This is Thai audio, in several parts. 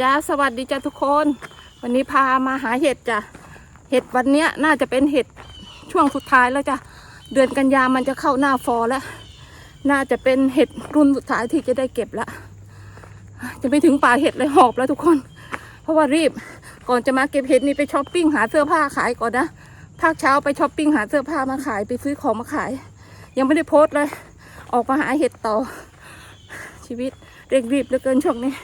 จ้าสวัสดีจ้าทุกคน วันนี้พามาหาเห็ดจ้ะเห็ดวันเนี้ยน่าจะเป็นเห็ดช่วงสุดท้ายแล้วจ้ะเดือนกันยามันจะเข้าหน้าฟอแล้ว น่าจะเป็นเห็ดรุ่นสุดท้ายที่จะได้เก็บแล้วจะไปถึงป่าเห็ดเลยหอบแล้วทุกคน เพราะว่ารีบก่อนจะมาเก็บเห็ดนี่ไปช้อปปิ้งหาเสื้อผ้าขายก่อนนะภาคเช้าไปช้อปปิ้งหาเสื้อผ้ามาขายไปซื้อของมาขาย ยังไม่ได้โพสต์เลย ออกมาหาเห็ดต่อชีวิตเร่งรีบเหลือเกินช่วงนี้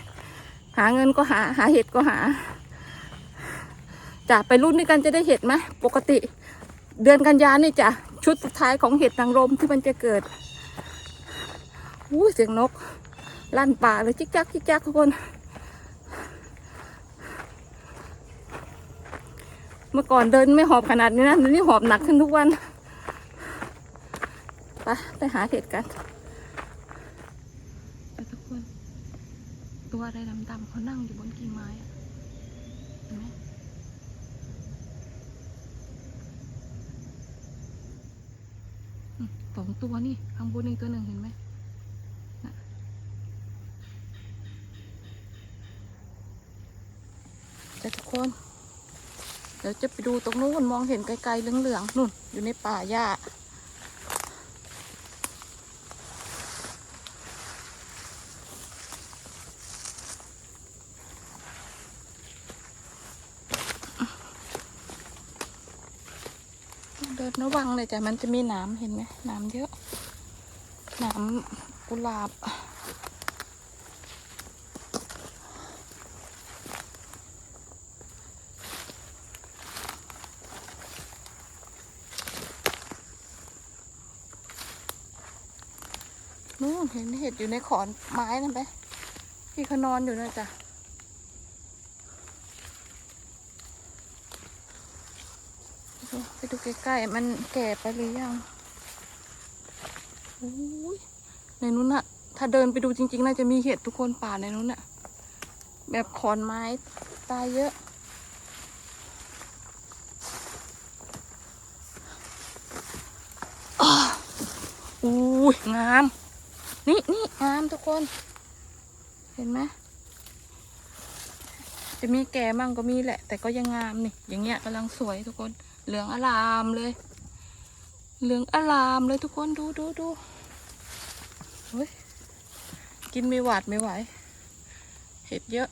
หาเงินก็หา หาเห็ดก็หาจะไปรุ่นนี้กันจะได้เห็ดไหมปกติเดือนกันยานี่จะชุดสุดท้ายของเห็ดนางรมที่มันจะเกิดอู้เสียงนก ลั่นป่าเลยจิกจักจิกจักทุกคน เมื่อก่อนเดินไม่หอบขนาดนี้นะเดี๋ยวนี้หอบหนักขึ้นทุกวัน ไป ไปหาเห็ดกันไปทุกคน ตัวอะไรดำๆเขานั่งอยู่บนกิ่งไม้อะเห็นไหมสองตัวนี่ข้างบนอีกตัวหนึ่งเห็นไหมนะแต่ทุกคน เดี๋ยวจะไปดูตรงนู้นมองเห็นไกลๆเหลืองๆนู่นอยู่ในป่าหญ้า เดินระวัง เลยจ้ะมันจะมีน้ำเห็นไหมน้ำเยอะ น้ำกุหลาบ นู่นเห็นเห็ดอยู่ในขอนไม้นั่นไหมพี่เขานอนอยู่นะจ๊ะ ดูไปดู ใกล้ๆ มันแก่ไปหรือยังในนู้นน่ะถ้าเดินไปดูจริง ๆ น่าจะมีเห็ดทุกคนป่าในนู้นน่ะแบบขอนไม้ตายเยอะอ้าวอุ้ยงาม นี่นี่งามทุกคน เห็นไหมจะมีแก่มั่งก็มีแหละ แต่ก็ยังงามนี่ อย่างเงี้ยกำลังสวยทุกคน เหลืองอลามเลย เหลืองอลามเลยทุกคนดูดูดูเฮ้ยกินไม่หวาดไม่ไหว เห็ดเยอะ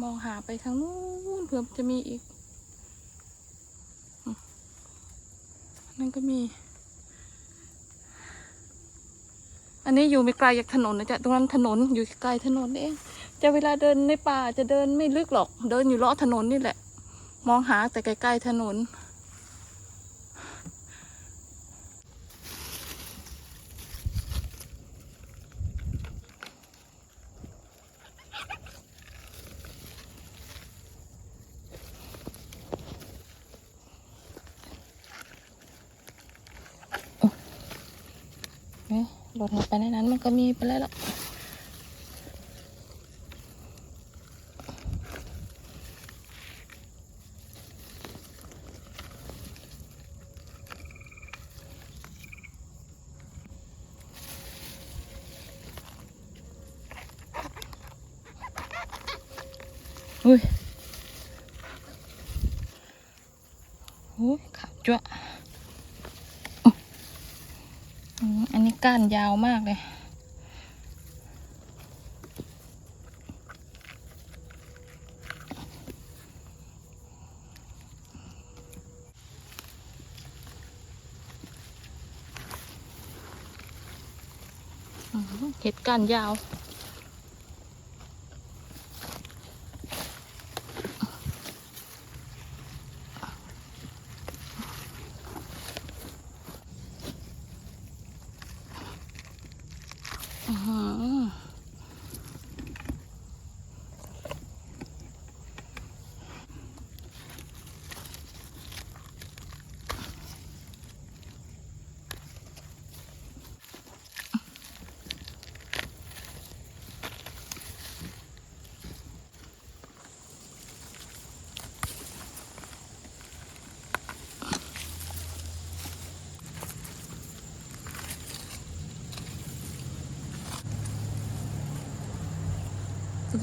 มองหาไปทางนู้นเผื่อจะมีอีกนั่นก็มี อันนี้อยู่ไม่ไกลจากถนนนะจ๊ะตรงนั้นถนนอยู่ไกลถนนเองจะเวลาเดินในป่าจะเดินไม่ลึกหรอก เดินอยู่เลาะถนนนี่แหละ มองหาแต่ไกล้ๆถนนเอ๊ะ ล่นลงไปในนั้นมันก็มีไปแล้วล่ะอุ้ยอุ้ยขาวจ้วะ อันนี้ก้านยาวมากเลย เห็ดก้านยาว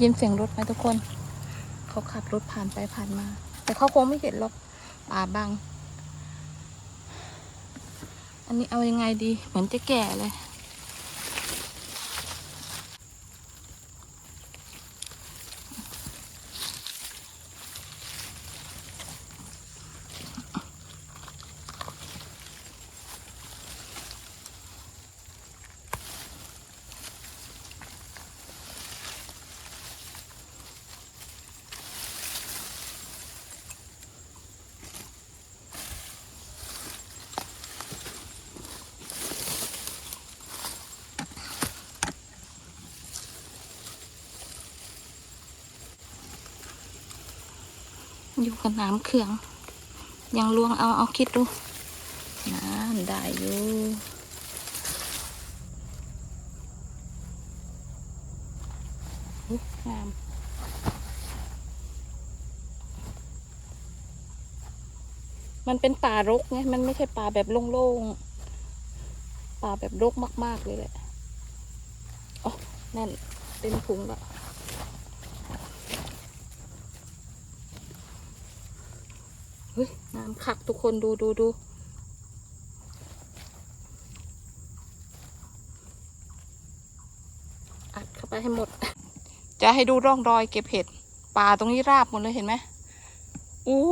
ยินเสียงรถไหมทุกคน เขาขับรถผ่านไปผ่านมา แต่เขาคงไม่เห็นหรอกป่าบัง อันนี้เอายังไงดี เหมือนจะแก่เลย อยู่กับน้ำเขื่อง ยังลวงเอาเอาคิดดูน้ำได้อยู่งามมันเป็นป่ารกไง มันไม่ใช่ป่าแบบโล่งๆ ป่าแบบรกมาก ๆ เลยแหละ อ๋อ นั่นเต็มถุงแล้ว ฮ้ยน้ำคักทุกคนดูดูดูอัดเข้าไปให้หมด จะให้ดูร่องรอยเก็บเห็ดป่าตรงนี้ราบหมดเลยเห็นไหมอู้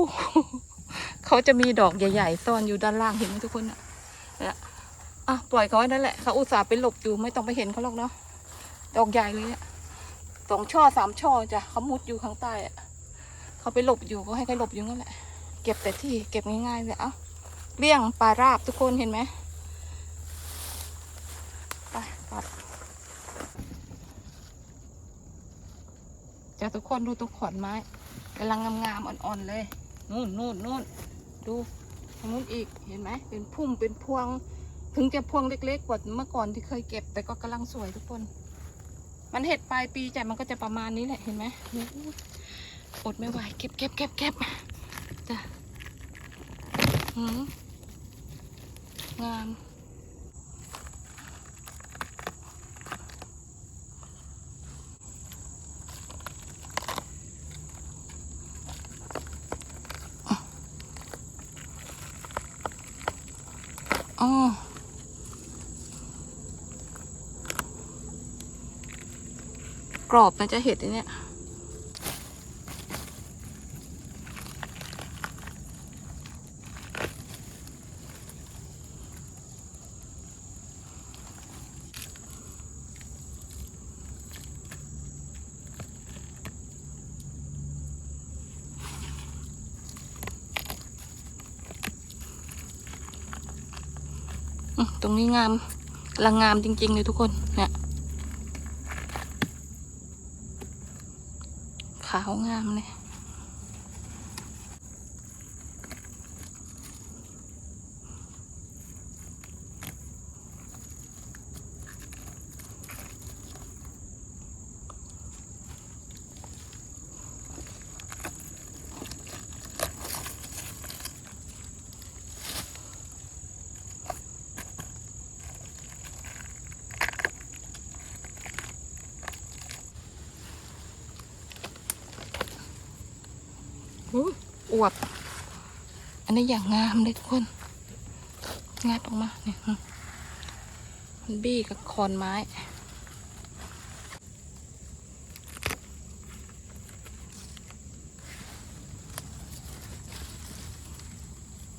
เขาจะมีดอกใหญ่ๆซ่อนอยู่ด้านล่างเห็นไหมทุกคนอะอะปล่อยเขาไว้นั่นแหละเขาอุตส่าห์ไปหลบอยู่ไม่ต้องไปเห็นเขาหรอกเนาะดอกใหญ่เลยอะสองช่อสามช่อจ้ะเขามุดอยู่ข้างใต้อะเขาไปหลบอยู่ก็ให้เขาหลบอยู่นั่นแหละ เก็บแต่ที่เก็บง่ายๆเลยเอ้าเลี่ยงปลาราบทุกคนเห็นไหมไปตัดจะทุกคนดูตรงขอนไม้กำลังงามๆอ่อนๆเลย นู่นนู่นนู่นดูทางนู้นอีกเห็นไหมเป็นพุ่มเป็นพวง ถึงจะพวงเล็กๆกว่าเมื่อก่อนที่เคยเก็บ แต่ก็กำลังสวยทุกคน มันเห็ดปลายปีจ้ะมันก็จะประมาณนี้แหละเห็นไหมอดไม่ไหวเก็บเก็บเก็บเก็บจ้ะ งามอ๋อกรอบนะจะเห็ดอันเนี่ย ตรงนี้งามกำลังงามจริง ๆ เลยทุกคน เนี่ย ขาวงามเลย อวบ อันนี้อย่างงามเลยทุกคน งัดออกมาเนี่ยมันบี้กับคอนไม้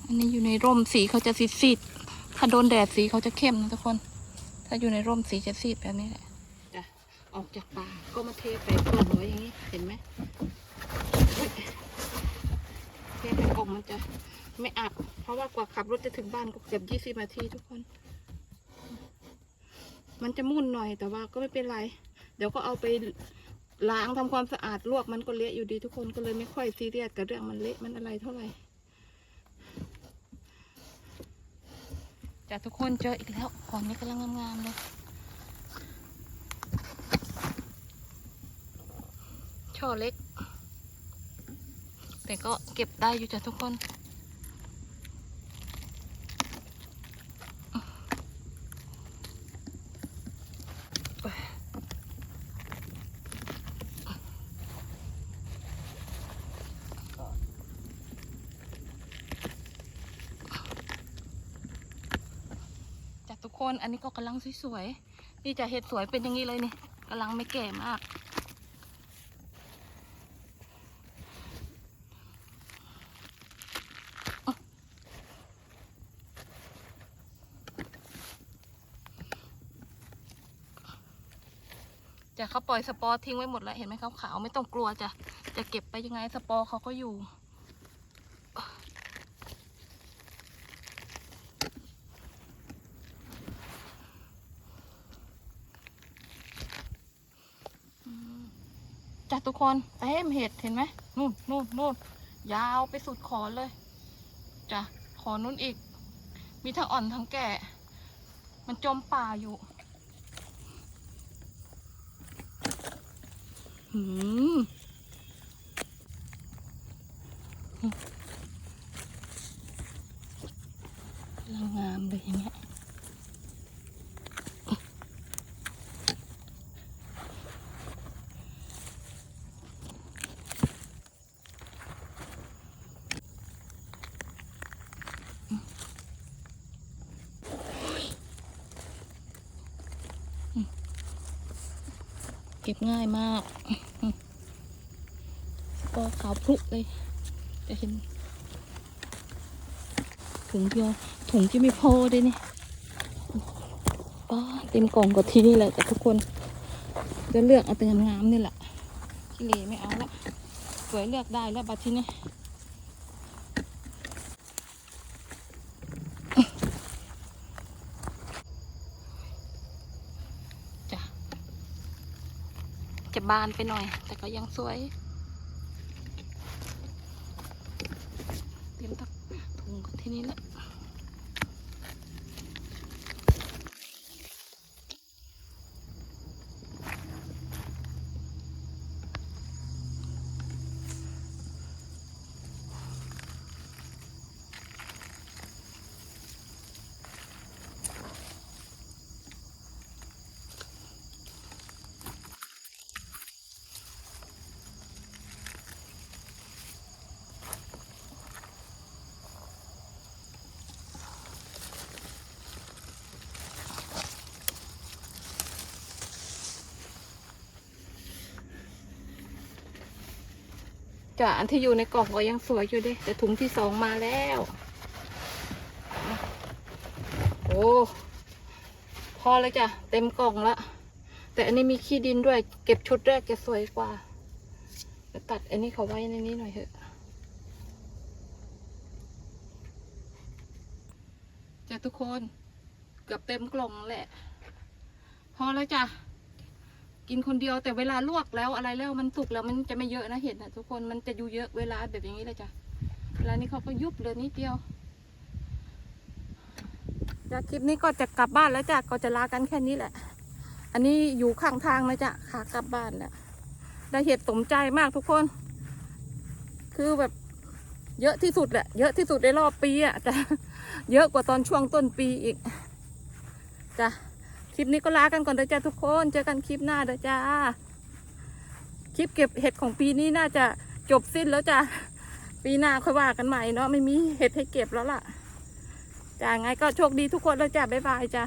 อันนี้อยู่ในร่มสีเขาจะซีดๆถ้าโดนแดดสีเขาจะเข้มนะทุกคน ถ้าอยู่ในร่มสีจะซีดแบบนี้แหละจ้ะออกจากป่าก็มาเทใส่กล่องไว้อย่างนี้ เห็นไหม เทใส่กล่องมันจะไม่อับ เพราะว่ากว่าขับรถจะถึงบ้านก็เกือบยี่สิบนาทีทุกคน มันจะมุ่นหน่อยแต่ว่าก็ไม่เป็นไร เดี๋ยวก็เอาไปล้างทำความสะอาดลวกมันก็เละอยู่ดีทุกคนก็เลยไม่ค่อยซีเรียสกับเรื่องมันเละมันอะไรเท่าไหร่จ้ะทุกคนเจออีกแล้วขอนนี้กำลังงามๆเลยช่อเล็ก แต่ก็เก็บได้อยู่จ้ะทุกคนจากทุกคนอันนี้ก็กำลังสวยๆนี่จะเห็ดสวยเป็นอย่างนี้เลยนี่กำลังไม่แก่มาก จะเขาปล่อยสปอร์ทิ้งไว้หมดแล้วเห็นไหมขาวๆไม่ต้องกลัวจะจะเก็บไปยังไงสปอร์เขาก็อยู่จ้ะทุกคนเต็มเห็ดเห็นไหมนู่นนู่นนู่นยาวไปสุดขอนเลยจ้ะขอนนู้นอีก มีทั้งอ่อนทั้งแก่ มันจมป่าอยู่ หืมกำลังงามเลยอย่างเงี้ยเก็บง่ายมาก ก็ขาวพลุเลย จะเห็น ถุงเดียวถุงที่ไม่พอเลยนี่ป้าเต็มกล่องก็ที่นี่แหละแต่ทุกคน จะเลือกเอาแต่งามๆนี่แหละขี้เหร่ไม่เอาละสวยเลือกได้แล้วบัดที่นี่จ้ะจะบานไปหน่อย แต่ก็ยังสวย เตรียมตักถุงที่นี่แหละ จ้ะอันที่อยู่ในกล่องก็ยังสวยอยู่ดิแต่ถุงที่สองมาแล้ว โอ้พอเลยจ้ะเต็มกล่องละแต่อันนี้มีขี้ดินด้วย เก็บชุดแรกจะสวยกว่าตัดอันนี้เขาไว้ในนี้หน่อยเถอะจ้ะทุกคน เกือบเต็มกล่องแหละ พอแล้วจ้ะ กินคนเดียวแต่เวลาลวกแล้วอะไรแล้วมันสุกแล้วมันจะไม่เยอะนะเห็นนะทุกคนมันจะอยู่เยอะเวลาแบบอย่างนี้เลยจ้ะเวลานี้เขาก็ยุบเลยนิดเดียวจากคลิปนี้ก็จะกลับบ้านแล้วจ้ะก็จะลากันแค่นี้แหละ อันนี้อยู่ข้างทางนะจ้ะขากลับบ้านแหละได้เห็ดสมใจมากทุกคน คือแบบเยอะที่สุดแหละเยอะที่สุดในรอบปีอะจ้ะเยอะกว่าตอนช่วงต้นปีอีกจ้ะ คลิปนี้ก็ลากันก่อนเด้อจ้าทุกคน เจอกันคลิปหน้าเด้อจ้า คลิปเก็บเห็ดของปีนี้น่าจะจบสิ้นแล้วจ้าปีหน้าค่อยว่ากันใหม่เนาะไม่มีเห็ดให้เก็บแล้วล่ะจ้าไงก็โชคดีทุกคนแล้วจ้าบ๊ายบายจ้า